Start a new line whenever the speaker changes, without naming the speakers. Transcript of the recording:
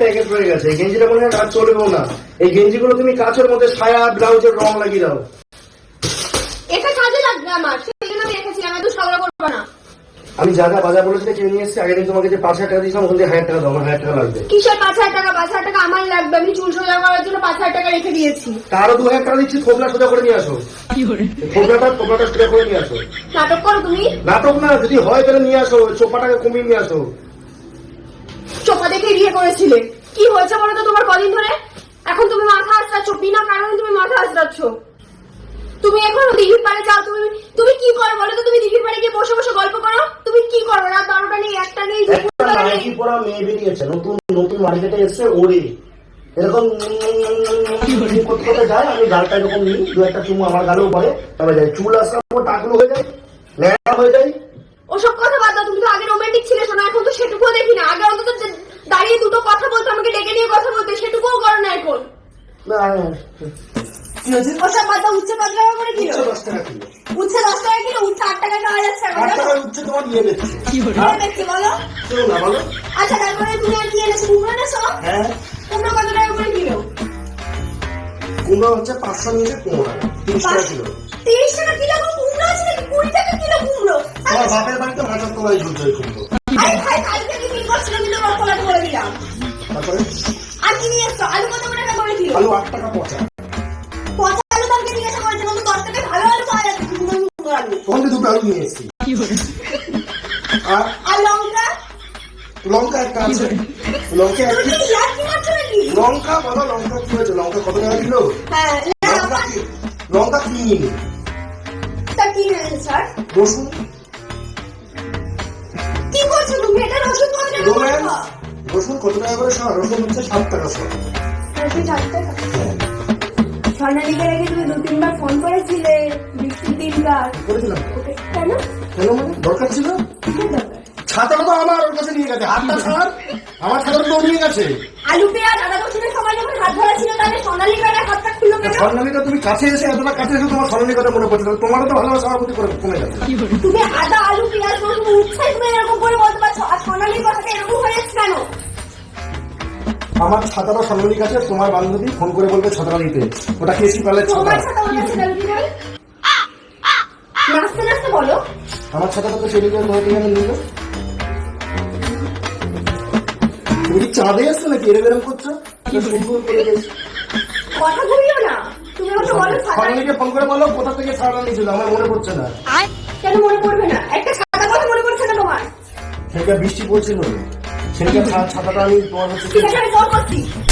Packet রয়ে গেছে। গেঞ্জিটা মনে হয় আর চলবেও না। এই গেঞ্জিগুলো তুমি কাছের মধ্যে সায়া ব্লাউজের রং লাগিয়ে দাও।
এটা কাজে লাগবে আমার। আমি রেখেছিলাম এত ঝগড়া করব না।
আমি যা যা বাজার বলেছি কিনে নিয়ে এসেছি আগের দিন তোমাকে যে পাঁচ হাজার টাকা দিয়েছিলাম ওখান থেকে হাজার টাকা দাও আমার হাজার টাকা লাগবে।
কিসের পাঁচ হাজার টাকা? পাঁচ হাজার টাকা আমার লাগবে আমি চুল সোজা করার জন্য পাঁচ হাজার টাকা রেখে দিয়েছি।
তারও দু হাজার টাকা দিচ্ছি থোবলা সোজা করে নিয়ে আসো। থোবলাটা থোবলাটা সোজা করে নিয়ে আসো।
নাটক করো তুমি।
নাটক না যদি হয় তাহলে নিয়ে আসো চোপাটাকে কমিয়ে নিয়ে আসো।
দেখে বিয়ে করেছিলে। কি হয়েছে বলো তো তোমার কদিন ধরে? এখন তুমি মাথা আসরাচ্ছ বিনা কারণে তুমি মাথা আসরাচ্ছ তুমি এখনও দিঘির পাড়ে যাও তুমি তুমি কি করো বলো তো? তুমি দিঘির পাড়ে গিয়ে বসে বসে গল্প করো। তুমি কি করো? রাত বারোটা নেই একটা নেই।
নাইটি পরা মেয়ে বেরিয়েছে। নতুন নতুন মার্কেটে এসছে ওরে এরকম করতে যায় আমি গালটা এরকম নিই দু একটা চুমু আমার গালেও পরে তবে যাই চুল আসার টাকলো হয়ে যায় ন্যাড়া হয়ে যায়।
ওসব কথা বাদ দাও তুমি তো আগে রোমান্টিক ছিলে শোনা এখন তো সেটুকুও দেখি না আগে অন্তত যে- দাঁড়িয়ে দুটো কথা বলতো আমাকে ডেকে নিয়ে কথা বলতে সেটুকুও করো না এখন
না, কি হয়েছে
ওসব টাকা করে কিলো
দশ টাকা
দশ টাকা কিলো উচ্ছে আট টাকা যাচ্ছে আচ্ছা কুমড়ো
হ্যাঁ
কুমড়ো টাকা করে কিলো
কুমড়ো হচ্ছে পাঁচশো নিয়েছে পনেরো তিরিশ টাকা কিলো
তিরিশ টাকা কিলো কুমড়ো কুমড়ো
বাপের বাড়িতে মাথার তলায় ঝুলছে কুমড়ো
করে দিলাম
তারপরে
আর কি নিয়ে এসছো? আলু কত করে টাকা করে কিলো?
আলু আট টাকা পচা।
পচা আলু কালকে জিজ্ঞাসা করেছে বলতো দশ টাকায় ভালো আলু পাওয়া যাচ্ছে। কুমড়ো কুমড়ো আলু।
ওখান দুটো আলু নিয়ে এসেছি। আর
আর লঙ্কা?
লঙ্কা একটা আছে। লঙ্কা এক
কি ইয়ার কি মারছো নাকি?
লঙ্কা বলো লঙ্কা কি হয়েছে? লঙ্কা কত টাকা কিলো?
হ্যাঁ
লঙ্কা তিন
তা কি নেবেন স্যার?
রসুন।
কি করছ তুমি? এটা রসুন কত টাকা
রসুন কত টাকা করে শোয়া রসুন হচ্ছে সাত টাকা
রসুন স্বর্ণালীকে রেখে তুমি দু তিনবার ফোন করেছিলে বৃষ্টির
করেছিলাম।
কেন?
কেন মানে? দরকার ছিল? ছাতাটা তো আমার ওর কাছে নিয়ে গেছে। হাতটা ছাড় আমার ছাতাটা তো নিয়ে গেছে।
আলু পেঁয়াজ আদা রসুনের সময় যখন হাত ধরা ছিল তাহলে সোনালী বেড়া হাতটা খুললো কেন?
স্বর্ণালীটা তুমি কাছে এসে এতটা কাছে এসে তোমার কথা মনে পড়ছে তোমারও তো ভালোবাসা আমার প্রতি করে কমে গেছে
তুমি আদা আলু পেঁয়াজ রসুন উৎসাহ তুমি এরকম করে বলতে পারছ আর সোনালীর কথাটা এরকম
আমার ছাতাটা স্বর্ণালীর কাছে তোমার বান্ধবী ফোন করে বলবে ছাতাটা নিতে। ওটা কেসি পালের ছাতা?
আমার বলো?
ছাতাটা তো সেদিকে হতে গেলে নিল। তুমি কি চাঁদে আসছো নাকি? এরম এরম করছ? গেছি?
কথা ঘুরিও না। তুমি আমাকে বলো ছাতা
ফোন করে বলো কোথা থেকে ছাড়া নিয়েছিল আমার মনে পড়ছে না।
কেন মনে পড়বে না? একটা ছাতা কথা মনে পড়ছে না তোমার।
সেটা বৃষ্টি পড়ছিল। সেটা ছাতাটা আমি তোমার হচ্ছে